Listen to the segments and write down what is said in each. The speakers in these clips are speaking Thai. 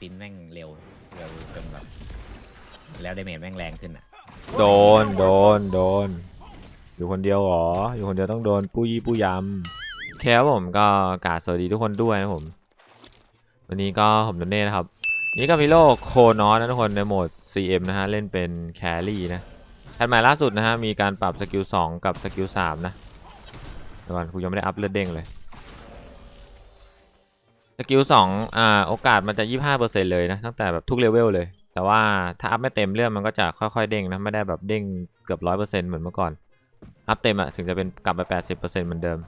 ฟินแม่งเร็วเร็วจนแบบแล้วดาเมจแม่งแรงขึ้นอะโดน โดน โดน อยู่คนเดียวเหรอ อยู่คนเดียวต้องโดนปุ้ยปุ้ยยำแค่ผมก็กราบสวัสดีทุกคนด้วยนะผม วันนี้ก็ผมโดนเน่นะครับ นี่ก็พิโลโคนอสนะทุกคนในโหมด CM นะฮะ เล่นเป็นแครี่นะแพทใหม่ล่าสุดนะฮะ มีการปรับสกิล2กับสกิล3นะเดี๋ยวก่อนกูยังไม่ได้อัพเลือดเด้งเลย สกิล2อ่าโอกาสมันจะ25%เลยนะตั้งแต่แบบทุกเลเวลเลย แต่ว่าถ้าอัพไม่เต็มเรื่องมันก็จะค่อยๆเด้งนะไม่ได้แบบเด้งเกือบ100%เหมือนเมื่อก่อน อัพเต็มอะถึงจะเป็นกลับไป80%เหมือนเดิม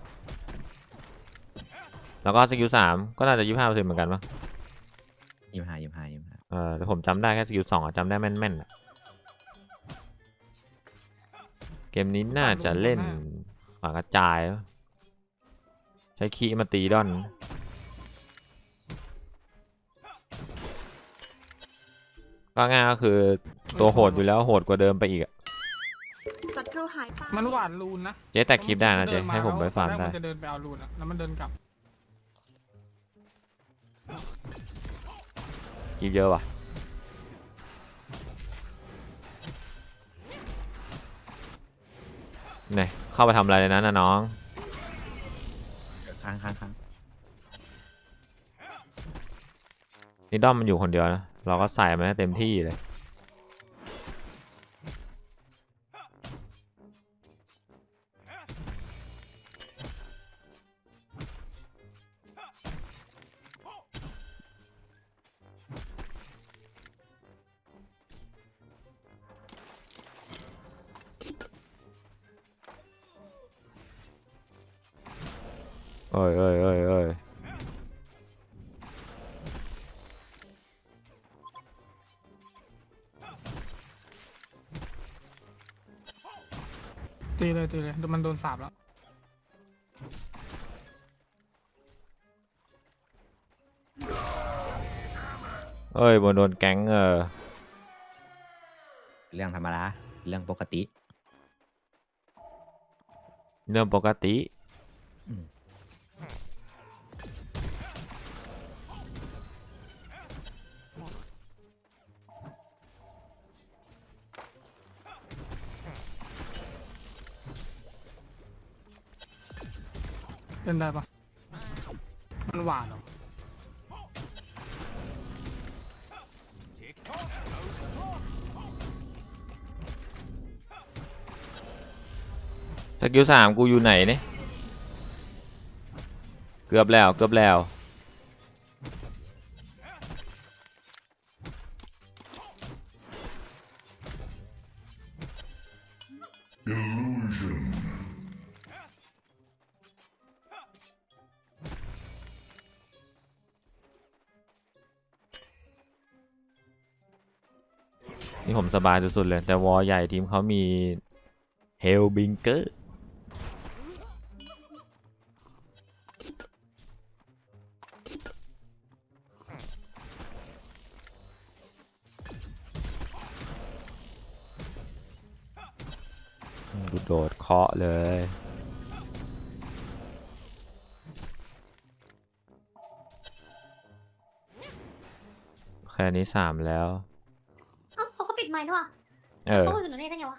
แล้วก็สกิล3ก็น่าจะ25%เหมือนกันปะยิมหายิมหายิมหาเออแต่ผมจำได้แค่สกิล2อะจำได้แม่นๆอะเกมนี้น่าจะเล่นขวากระจายปะใช้คีย์มาตีดอน ก็ง่ายก็คือตัวโหดอยู่แล้วโหดกว่าเดิมไปอีกอะศัตรูหายไปมันหวานรูนนะเจ๊แต่คลิปได้นะเจ๊ดิาให้ผมไปแล้วฟาร์มตอนแรได้กมันจะเดินไปเอารูนอะแล้วมันเดินกลับคลิปเยอะว่ะเนี่ยเข้าไปทำอะไรในนั้นนะน้องค้างค้างค้างนี่ด้อมมันอยู่คนเดียวนะ เราก็ใส่มันให้เต็มที่เลย เอ้ยเอ้ยเอ้ย ตีเลยตีเลยมันโดนสาบแล้วเอ้ยบนโดนแก๊งเออเรื่องธรรมดาเรื่องปกติ เรื่องปกติ อืม เดินได้ปะมันหวานเหรอสกิลสามกูอยู่ไหนเนี่ย เกือบแล้ว เกือบแล้ว สบายสุดๆเลย แต่วอลใหญ่ทีมเขามีเฮลบิงเกอร์กูโดดเคาะเลยแค่นี้สามแล้ว อ้าเขาก็ปิดไมค์ด้วยว่ะเออเขาอยู่ไหนได้ไงวะ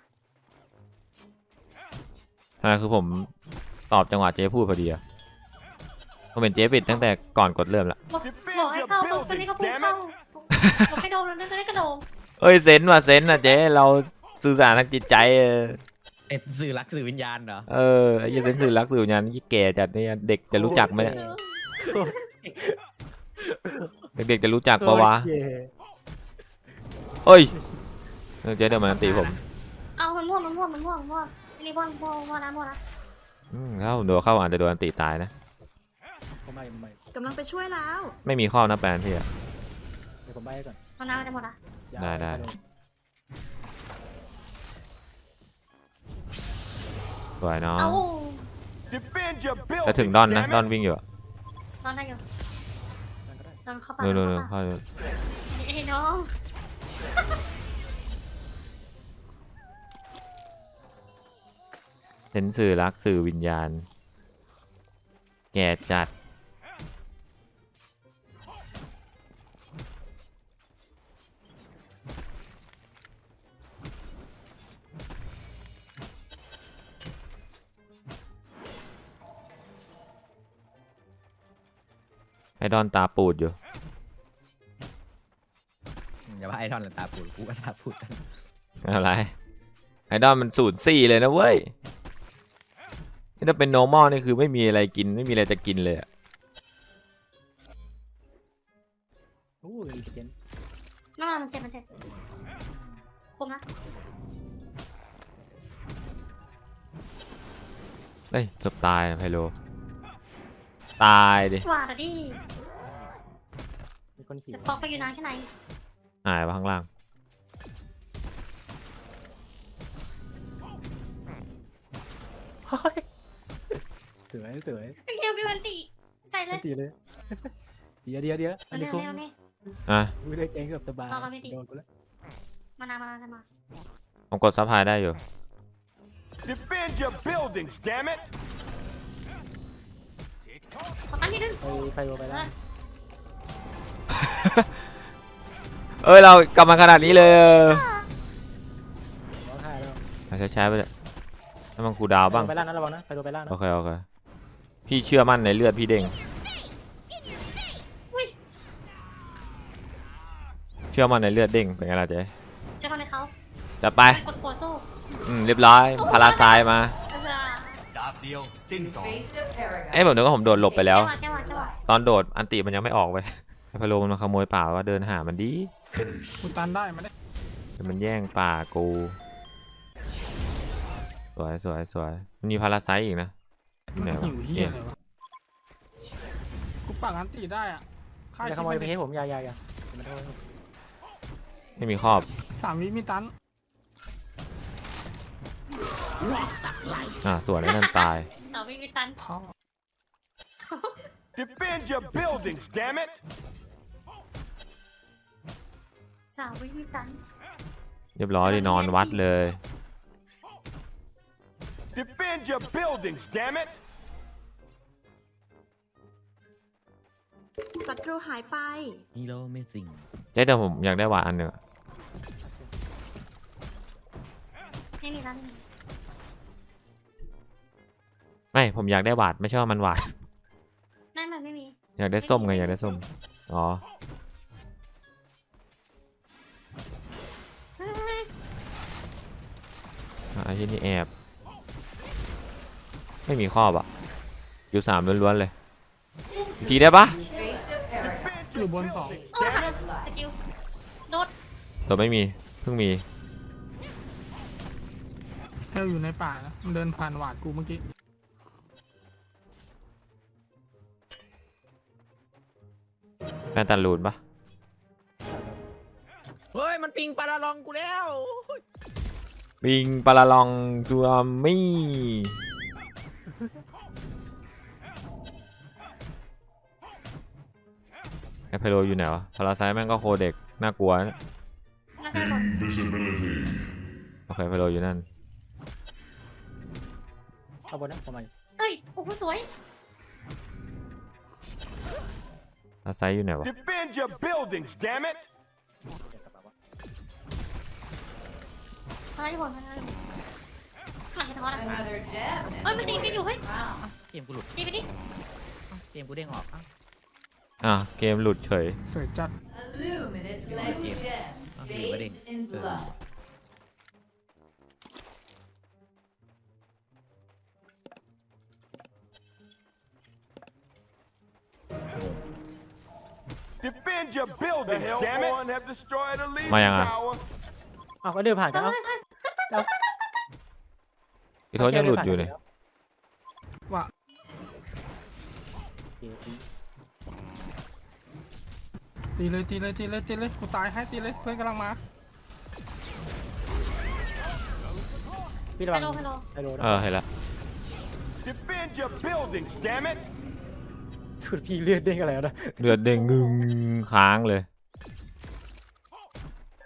ใช่คือผมตอบจังหวะเจ๊พูดพอดีอะผมเป็นเจ๊ปิดตั้งแต่ก่อนกดเริ่มละบอกบอกให้เข้าปุ๊บคนนี้ก็ปุ๊บเข้าบอกให้โดมแล้วนั่นก็โดมเอ้ยเซนส์ว่ะเซนส์อะเจ๊เราสื่อสารทางจิตใจเออเอ็ดสื่อรักสื่อวิญญาณเหรอ เออไอ้เหี้ยเซนส์สื่อรักสื่อวิญญาณยี่แก่จัดเนี่ยเด็กจะรู้จักไหมเนี่ยเด็กๆจะรู้จักปะวะเอ้ย เออเจ๊เดี๋ยวมันตีผมเอามันม่วงมันม่วงมันม่วงมันม่วงอันนี้ม่วงม่วงม่วงนะม่วงนะอืมถ้าผมโดนเข้าอาจจะโดนตีตายนะ ผมไปผมไปกำลังไปช่วยแล้ว ไม่มีข้อนะแปลนพี่อะ เดี๋ยวผมไปให้ก่อนมันน้ำจะหมดละอย่าได้ได้เอาสวยเนาะเอ้าจะถึงดอนนะดอนวิ่งอยู่อะนอนได้อยู่นั่นก็ได้นอนเข้าไปนู่นนู่นนนู่อนนเข้าเข้าไปเอ้ยน้อง เซนสื่อรักสื่อวิญญาณ แก่จัด ไอดอนตาปูดอยู่ อย่าว่าไอดอนตาปูดกูก็ตาปูดกันอะไร ไอดอนมันสูตรสี่เลยนะเว้ย นี่ถ้าเป็น normal นี่คือไม่มีอะไรกินไม่มีอะไรจะกินเลยอะโอ้ยเจนน่ามันเจ็บมันเจ็บคมนะเฮ้ยจบตายไพโลตายดิว่าแต่ดิมีคนขี่จะฟอกไปอยู่นานแค่ไหนหายไปข้างล่าง สวยสวยไอ้เกียวพี่วันตีใส่เลไม่ยตีเลย เดี๋ยวเดี๋ยวเดี๋ยวอันเร็นี้วคุ้มเร็วเร็ว อะกูได้เก่งกับสบายเราเราไม่ตีโดนกูแล้วมานานมานานมาผมกดซับพลายได้อยู่ Defend your buildings, damn it! ขอตั้งนิดนึงไปไปโดนไปแล้วเอ้ยเรากลับมาขนาดนี้เลยเออร้องไห้แล้วเอาใช้ๆไปเลยให้มันคูลดาวน์บ้าง ไปล่างนะระวังนะไปโดนไปล่างนะโอเคโอเค พี่เชื่อมั่นในเลือดพี่เด้งอุ้ยเชื่อมั่นในเลือดเด้งเป็นไงล่ะเจ๊จะมาในเขาจะไปไปกดโกโซ่อืมเรียบร้อยพาราไซายมาเออดาบเดียวสิ้นสองเอ้ยผมนึกว่าผมโดดหลบไปแล้วแก้วาแก้วาแก้วาตอนโดดอันติมันยังไม่ออกไปไอ้พะโลมันมาขโมยป่าว่าเดินหามันดีกูตันได้มาได้แต่มันแย่งป่ากู สวยสวยสวยมันมีพาราไซต์อีกนะอยู่ มันไหนวะหิวเฮียอะไรวะกูปักอันตีได้อะฆ่าอย่าขโมยเพชรผมอย่าอย่าอย่ามันขโมยไม่มีครอบสามวิมีตันอ่าส่วนไอ้นั่นตายเสาวิวิตันพ่อ Defend your buildings, damn it! เสาวิวิตันเรียบร้อยเลยนอนวัดเลย Defend your buildings, damn it! ศัตรูหายไปฮีโร่ไม่สิงเจ๊เดี๋ยวผมอยากได้หวานอันหนึ่งอะไม่มีแล้วไม่มีไม่ผมอยากได้หวานไม่ใช่ว่ามันหวานไม่ไม่ไม่มี อยากได้ส้มไงอยากได้ส้มอ๋อเฮ้ยอะไอ้ที่นี่แอบไม่มีครอบอะอยู่สามล้วนๆเลยอีกทีได้ปะ อยู่บนสองโอ้หักสกิลโดดตัวไม่มีเพิ่งมีเฮลอยู่ในป่านะมันเดินผ่านหวาดกูเมื่อกี้แฟนตันลูนปะเฮ้ย มันปิงปลาละลองกูแล้วปิงปลาลองตัวมี่ ไอเพโลอยู่ไหนวะพาราไซต์แม่งก็โคเด็กน่ากลัวนะน่าจะหมดโอเคเพโลอยู่นั่นเอาบนนะประมาณเฮ้ยโอ้โหสวยพาราไซต์อยู่ไหนวะ Defend your buildings, damn it! เดี๋ยวกลับมาวะอะไรที่บนอะไรหลังให้ทอดอะเฮ้ยมันตีกันอยู่เฮ้ยเกมกูหลุดตีไปดิเกมกูเด้งออกอ้าว อะเกมหลุดเฉยสวยจัดเกมอ้าวอยู่ก็เด้งเออ Defend your buildings, damn it! have destroyed a Legion Mày ăn à? tower. อ้าวก็เดินผ่านกันเฮ้เอ้ายเฮ้ยพี่โทษยังหลุดอยู่เลย ว่า โอเค ตีเลยตีเลยตีเลยตีเลยกูตายให้ตีเลยเพื่อนกำลังมาพี่ระฮัวัลงโหลฮัลโหล ไฮโลเออเห็นละ Defend your buildings, damn it! สุดพี่เลือดเด้งอะไรวะนะเลือดเด้งงึงค้างเลย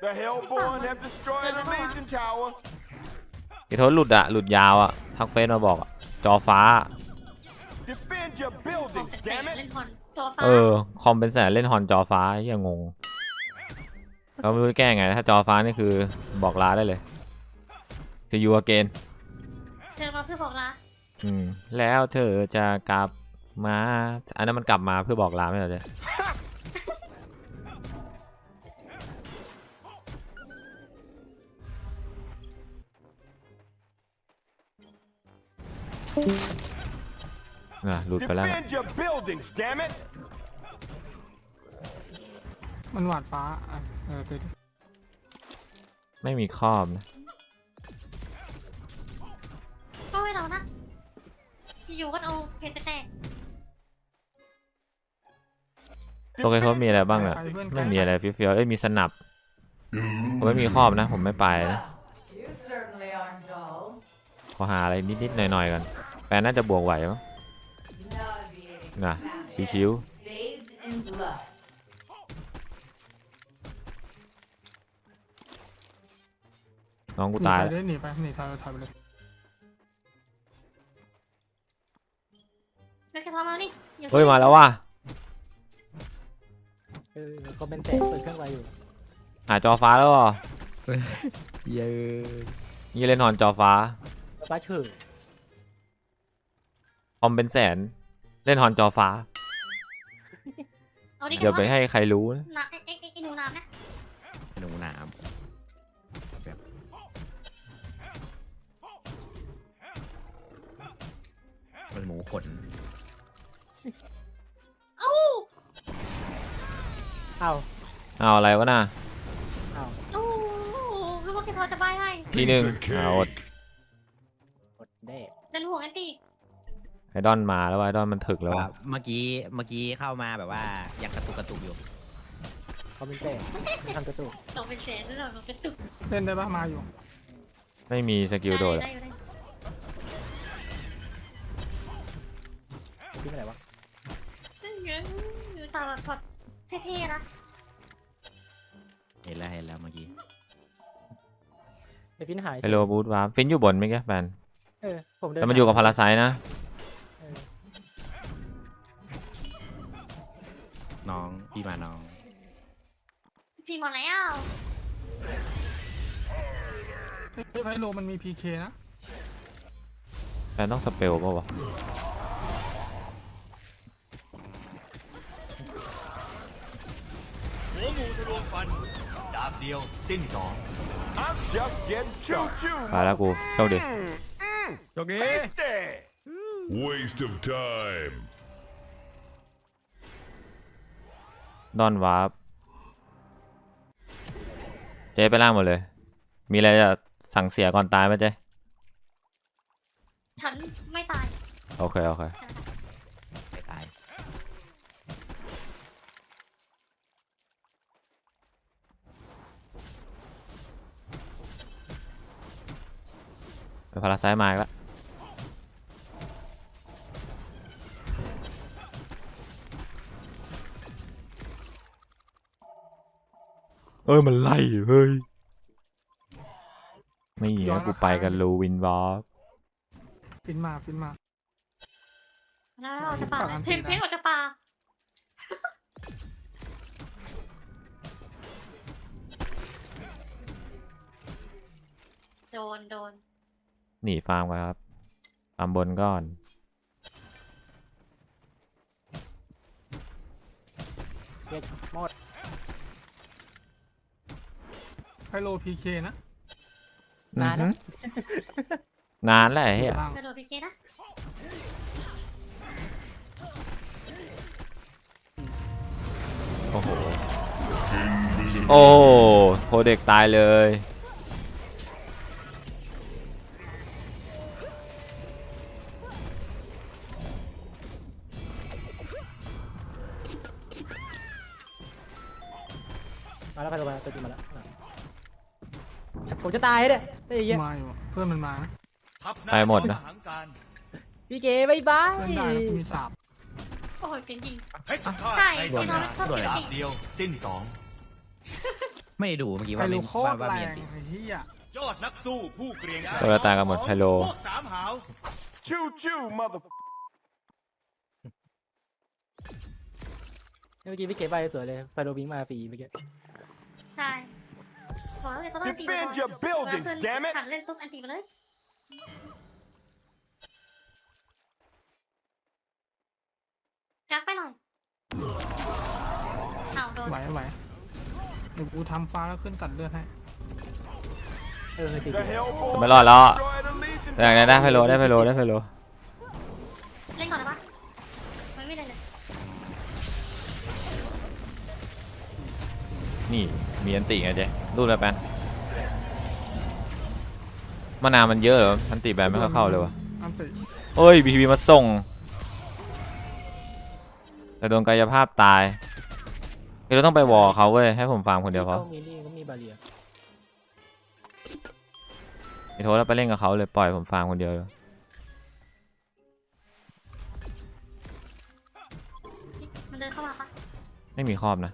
The Hellborn have destroyed a Legion tower. พี่โทษหลุดอะหลุดยาวอะทักเฟซมาบอกอะจอฟ้า Defend your ออก buildings, จากแสง damn it! เล่นฮอน จอฟ้าเออ คอมเป็นแสนเล่นฮอนจอฟ้าเฮียงงเราไม่รู้จะแก้ไงถ้าจอฟ้านี่คือบอกลาได้เลยคือยูอเกนเจอมาเพื่อบอกลาอืมแล้วเธอจะกลับมา อันนั้นมันกลับมาเพื่อบอกลาไม่เหรอเจ๊ อะหลุดไปแล้วนะ Defend your buildings, damn it! มันหวาดฟ้าอะเออตัวดิไม่มีครอบนะก็ให้เรานะ อยู่ก็เอาเพชรไปแตกโปเกโทสมีอะไรบ้างอะไปเพื่อนไม่มีอะไรเฟี้ยวๆเอ้ยมีสนับผมไม่มีครอบนะ ผมไม่ไปนะ You certainly aren't dull. ขอหาอะไรนิดๆหน่อยๆกันแฟนน่าจะบวกไหวมั้ง Nauseating น่ะ sound. ชิว Bathed in blood. ๆน้องกูหนีตายไปแล้วเลยหนีไปหนีถอยถอยไปเลยแล้วแค่ทำมานี่อเฮ้ยมาแล้วว่ะเออคอมเมนต์แตกเปิดเครื่องไว้อยู่หาจอฟ้าแล้วเหรอเยอะนี่เล่นนอนจอฟ้าป้าเฉยคอมเป็นแสน เล่นฮอนจอฟ้า เอาดิเดี๋ยวไปให้ใครรู้นะน้ำไอ้ไอ้ไอ้ไอ้หนูน้ำนะหนูหนามแบบมันหมูขนเอ้าอ้าวเอาอะไรวะน่ะอ้าวโอ้รู้ว่าแค่ทอจะบายให้ทีหนึ่งเอาอดหมดแดกเป็นห่วงแอนตี้ ไอดอนมาแล้วว่ะไอดอนมันถึกแล้วว่าว่ะเมื่อกี้เมื่อกี้เข้ามาแบบว่ายังกระตุกกระตุกอยู่คอมเมนต์แตกมันทำกระตุกเราเป็นแสนแล้วเราเป็นตุกเล่นได้ปะมาอยู่ ไม่มีสกิลโดดได้อะได้ได้พี่ไปไหนวะได้เงี้ยหนูสาวแบบพอดเท่ๆนะเห็นแล้วเห็นแล้วเมื่อกี้ไอฟินหายไฮโลบูทวาร์ปฟินอยู่บนไหมแกแฟนเออผมเดินแต่มันอยู่กับพาราไซนะ พี่มาน้อง พี่มาแล้วเฮ้ยไพโลมันมีพีเคนะแฟนต้องสเปลป่าวะดาบเดียวสิ้นสอง I'm just getting choo choo. ไปแล้วกูโชคดีโชคดี Tasty. Waste of time. ดอนวาร์ปเจ๊ไปล่างหมดเลย มีอะไรจะสั่งเสียก่อนตายไหมเจ๊ฉันไม่ตาย โอเค โอเค ไม่ตาย ไปพาราไซมาอีกแล้ว อ้ยมันไล่เฮ้ยไม่เหนียวกูไปกันรูวินวอล์กฟินมาฟินมาแล้วเราจะปาปากอันถึงตีนะเพชรออกจะปาโดนโดนหนีฟาร์มกันครับฟาร์มบนก่อนเกียหมด ไพ โลพีเคนะนานนะนานแล้วไอ้เหี้ยล่างกระโดดพีเคนะโอ้โห โอ้โคเด็กตายเลย ตายเนี่ยไอ้เหี้ยมาอยู่เพื่อนมันมานะทับหน้าไปหมดนะทหารการพี่เก๋บายบายเล่นได้นะมีสาบโอ้ยเป็นยิงเพชรฆาตใช่ในพี่น้องชอบดาเป็นบยิงเดียว สิ้นสองไม่ได้ดูเมื่อกี้ไพว่าโลไม่โคว่าตรว่าแรมีงอันติไอ้เหี้ยยอดนักสู้ผู้เกรียงไกรตัวละตายกันหมดไพโล พวกสามหาว Choo choo, mother. เมื่อกี้พี่เก๋ไปสวยเลยไปโรบิงมาฟรีเมื่อกี้ใช่ ขอเลนตี Defend your buildings, damn it! ดนปุ๊บอัตรักไปหน่อยเาโไหวไหวเดี๋ยวกูทำฟ้าแล้วขึ้นตัดเลือดให้ไม่รอดแล้วอย่างนี้นได้ไพโลได้ไพโลได้ไพโลเล่นก่อนนะปะมัไม่ได้เลยนี่ มีอันติไงเจ๊รูดแล้วแปนมานาวมันเยอะเหรออันติแบนไม่ค่อยเข้าเลยวะอันติเอ้ยบีบีมาส่ง แต่โดนกายภาพตายเราต้องไปวอลเขาเว้ย ให้ผมฟาร์มคนเดียวเขามีนี่ก็มีบาเรียไอ้โทษแล้วไปเล่นกับเขาเลยปล่อยผมฟาร์มคนเดียวเลยมันเดินเข้ามาปะไม่มีครอบนะ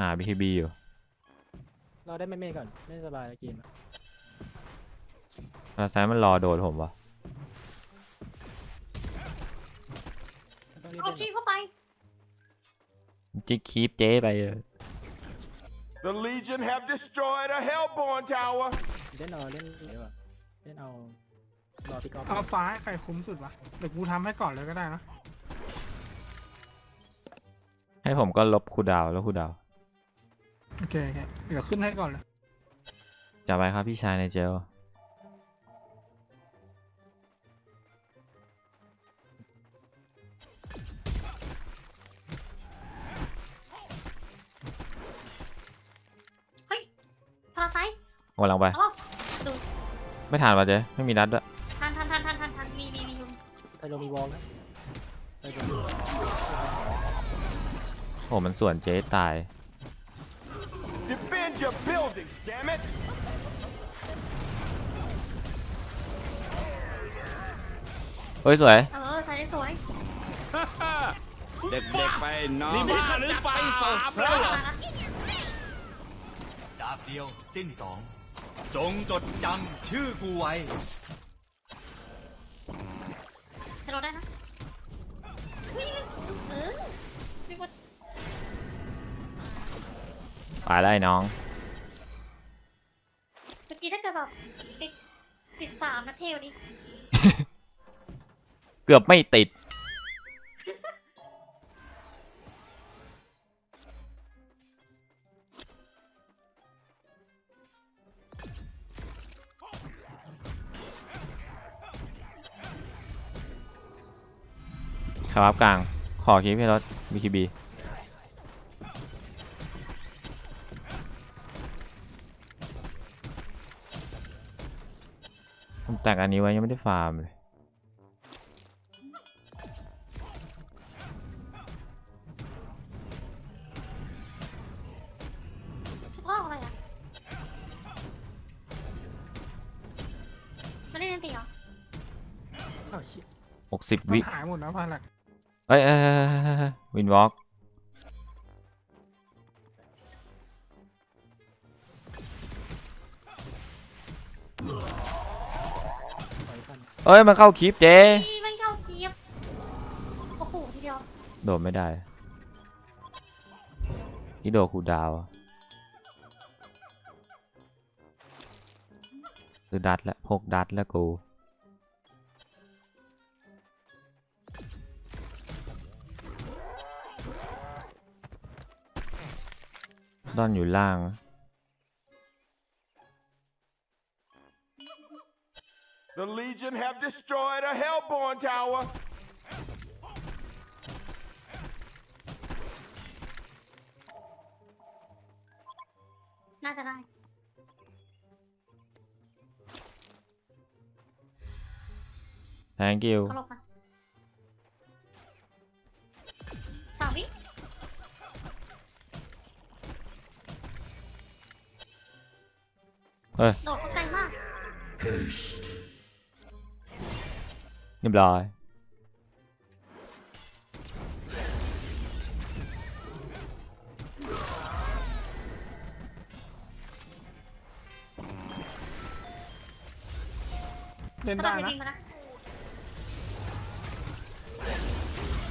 หาบีคีบีอยู่ เราได้ไม่เมฆก่อน ไม่สบายแล้วเกมอะพาราไซต์มันรอโดดผมวะต้องรีบเอาเล่นชีพเข้าไป จิกคีปเจ๊ไปเลย The Legion have destroyed a Hellborn tower. เล่นเอาเล่นเดี๋ยวอะเล่นเอารอพี่ก๊อฟเอาฟ้าให้ใครคุ้มสุดวะเดี๋ยวกูทำให้ก่อนเลยก็ได้นะให้ผมก็ลบคูลดาวน์แล้วคูลดาวน์ โอเคโอเคเดี๋ยวขึ้นให้ก่อนเลยจะไปครับพี่ชายในเจลพาราไซต์กำลังไป เอาเปล่าดูไม่ทันวะเจ๊ไม่มีนัดด้วยทันทันทันทันทันทันมีมีมียุงไพโลมีวอลนะไพโลมีโอ้มันส่วนเจ๊ตาย Defend your buildings, damn it! เฮ้ยสวยเออใส่ได้สวยเด็กๆไปน้องนี่มันขนไฟสาบแล้วเหรอมาละดาบเดียวสิ้นสอง จงจดจำชื่อกูไว้ให้เราได้นะวิ่งเออวิ่งมาตายแล้วไอ้น้องเมื่อกี้ แบบติดติดสามนะเทวนี้เกือบไม่ติด ครับกลาง ขอคีพี่รถบีคีบี ผมแตกอันนี้ไว้ยังไม่ได้ฟาร์มเลย พ่ออะไรอะมาเล่นนันตีเหรออ้าวเชี่ยหกสิบมัวินหายหมดนะพาลักเอ้ยเอ้ยเอ้ยเอ้ยเอ้ยวินวอล์ก เอ้ยมันเข้าคลิปเจ๊พี่ไม่เข้าเกียบโอ้โหทีเดียวโดดไม่ได้นี่โดดคูลดาวน์อะคือดัดแล้วพกดัดแล้วกูดอนอยู่ล่าง The Legion have destroyed a Hellborn tower. น่าจะได้ thank you เขาหลบมาสามวิ เฮ้ย โดดเข้าไกลมาก เรียบร้อย เล่นกำลัได้งจะนะยิงมานะ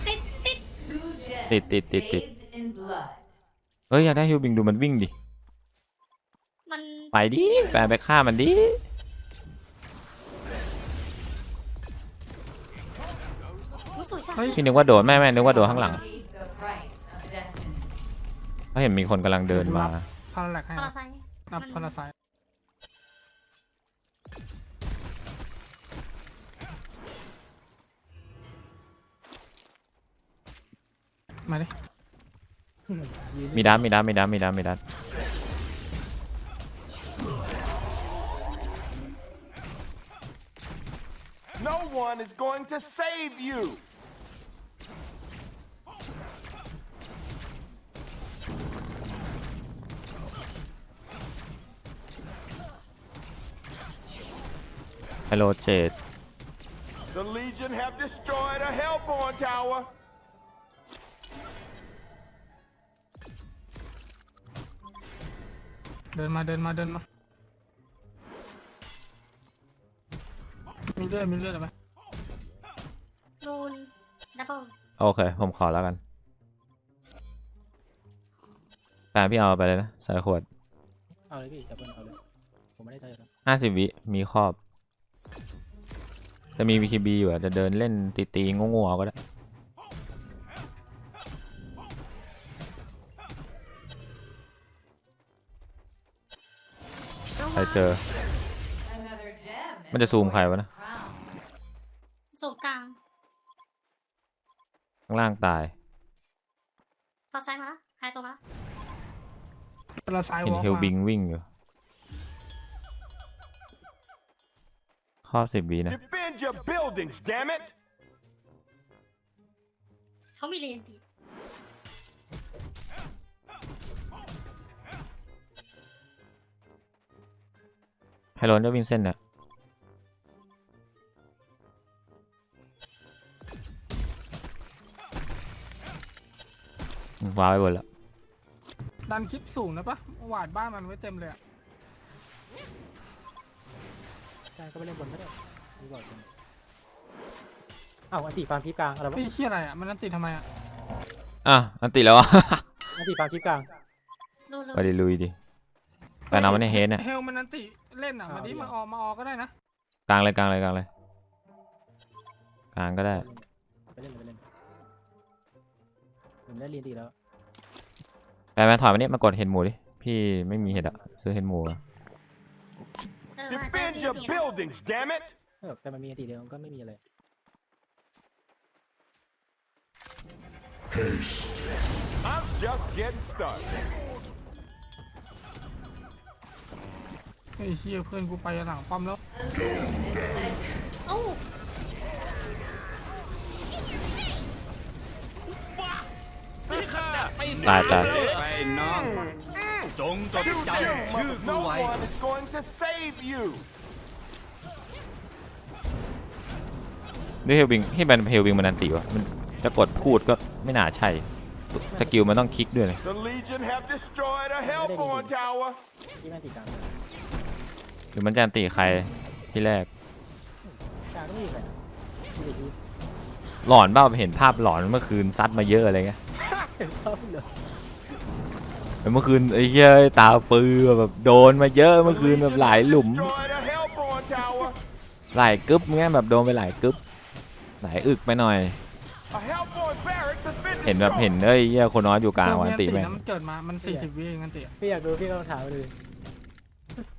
ติดติด True gems Tịt, tịt, tịt, tịt. bathed in blood. เฮ้ยอยากได้ฮิวบิงดูมันวิ่งดิ มันไปดิแปลไปฆ่ามันดิ พี่นึกว่าโดดแม่แม่นึกว่าโดดข้างหลัง Paid the price of เขาเห็นมีคนกำลังเดินมาพาราแลกให้พาครารับไซนับพาราไซต์มาดิยืนมีดับมีดับมีดับมีดับมีดับ โลเจด The Legion have destroyed a Hellborn tower. เดินมาเดินมาเดินมา มีเลือดมีเลือดอะไรไหมรูนดับเบิลโอเค ผมขอแล้วกันแปลพี่เอาไปเลยนะใส่ขวดเอาเลยพี่จับเพื่อนเอาเลย ผมไม่ได้ใจครับห้าสิบวิ มีครอบ จะมี VKB อยู่อะจะเดินเล่นตีตีๆงูๆเอาก็ได้ใครเจอ Another gem. in มันจะซูมใครวะนะ crown. สูงกลางข้างล่างตายพาราไซต์มาแล้วหายตัวมาแล้วพาราไซต์เห็นวอล์กเฮลมาบิงวิ่งอยู่ ครอบสิบวินะ Defend your buildings, damn it! เขามีเรนตีไฮโลนจะวิ่งเส้นเนี่ยว้าวไปหมดแล้วดันคลิปสูงนะปะหวาดบ้านมันไว้เต็มเลยอะ ใช่ก็ไปเล่นบนก็ได้ดีกว่าจริงอ้าวอันติฟาร์มคลิปกลางอะไรวะพี่เชี่ยอะไรอะมันนั่นติดทำไมอะอะอันติแล้วอะ อันติฟาร์มคลิปกลางรูนรูนไปดิลุยดิไปนำมันในเฮดเนี่ยเฮลมันนั่นติเล่นอะมาดิ มาออมาออก็ได้นะ กลางเลยกลางเลยกลางเลยกลางก็ได้ไปเล่นเลยไปเล่นผมได้เรียนตีแล้ว ไปไปถอยมานี่มากดเห็ดหมูดิพี่ไม่มีเห็ดอะซื้อเห็ดหมูอะ เออมันอาจจะ Defend มี your เสียง buildings, damn it! เออแต่มันมีอันติเดียวมันก็ไม่มีอะไร I'm just getting started. ไอ้เชี่ยเพื่อนกูไปหลังป้อมแล้วโอ้า ตายตาย ไปน้อง จงจด Shoot จำชื่อ them! กู No ไว้ one is going to save you. นี่เฮลวิงที่มันเฮลวิงมันอันติวะมันจะกดพูดก็ไม่น่าใช่สกิลมันต้องคลิกด้วยเลย The Legion have destroyed a Hellborn tower. ที่แม่นตีกลางหรือมันจะอันติใครที่แรกกลางก็ไม่มีใครนะมีแต่ทีหลอนเปล่าเห็นภาพหลอนเมื่อคืนซัดมาเยอะอะไรเงี้ย เห็นเขาเลยเมื่อคืนไอ้เหี้ยตาปือแบบโดนมาเยอะเมื่อคืนแบบหลายหลุม Destroyed a Hellborn tower. หลายกึ๊บเงี้ยแบบโดนไปหลายกึ๊บหลายอึกไปหน่อย A Hellborn barracks has been เห็นแบบ destroyed. เห็นเอ้ยเหี้ยคนน้อยอยู่กลางเออวันมีอัตินติแม่งนะมันเกิดมา มันสี่สิบวิเองอันติอะพี่อยากดูพี่ก็ลองถามมาเลย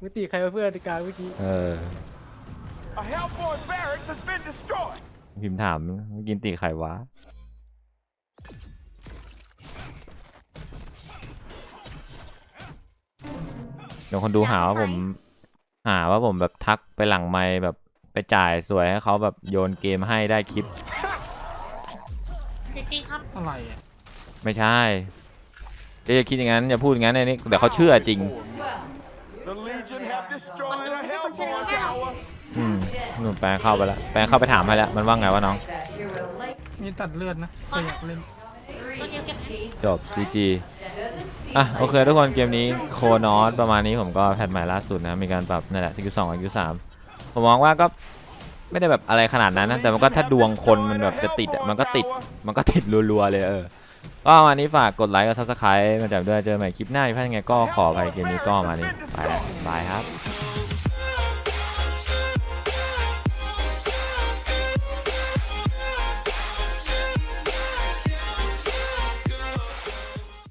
มึงตีใครมาเพื่อนในกลางเมื่อกี้เออ A Hellborn barracks has been destroyed. พิมพ์ถามกินติใครวะ เดี๋ยวคนดูหาว่าผม หาว่าผมแบบทักไปหลังไมค์แบบไปจ่ายสวยให้เขาแบบโยนเกมให้ได้คลิป จริงๆครับ อะไรอะไม่ใช่เดี๋ยวอย่าคิดอย่างนั้นอย่าพูดอย่างนั้นไอ้นี่เดี๋ยวเขาเชื่อจริง The Legion have destroyed a Hellborn tower. อืมหนุ่มแปลงเข้าไปแล้วแปลงเข้าไปถามให้แล้วมันว่าไงวะน้อง That hero like มีตัดเลือดนะเคยอยากเล่น ตัวเดียวเก็บให้จบ GG doesn't seem อะโอเคทุกคนเกมนี้โคนอสประมาณนี้ผมก็แพทใหม่ล่าสุดนะมีการปรับนั่นแหละสกิลสองกับสกิลสามผมมองว่าก็ไม่ได้แบบอะไรขนาดนั้นนะแต่มันก็ถ้าดวงคนมันแบบจะติดอะมันก็ติดมันก็ติดรัวๆเลยเออก็วันนี้ฝากกดไลค์กับซับสไครต์มาจับด้วยเจอใหม่คลิปหน้ามีพลาดยังไงก็ขอไปเกมนี้ก็มานี้ไปแล้วบายครับ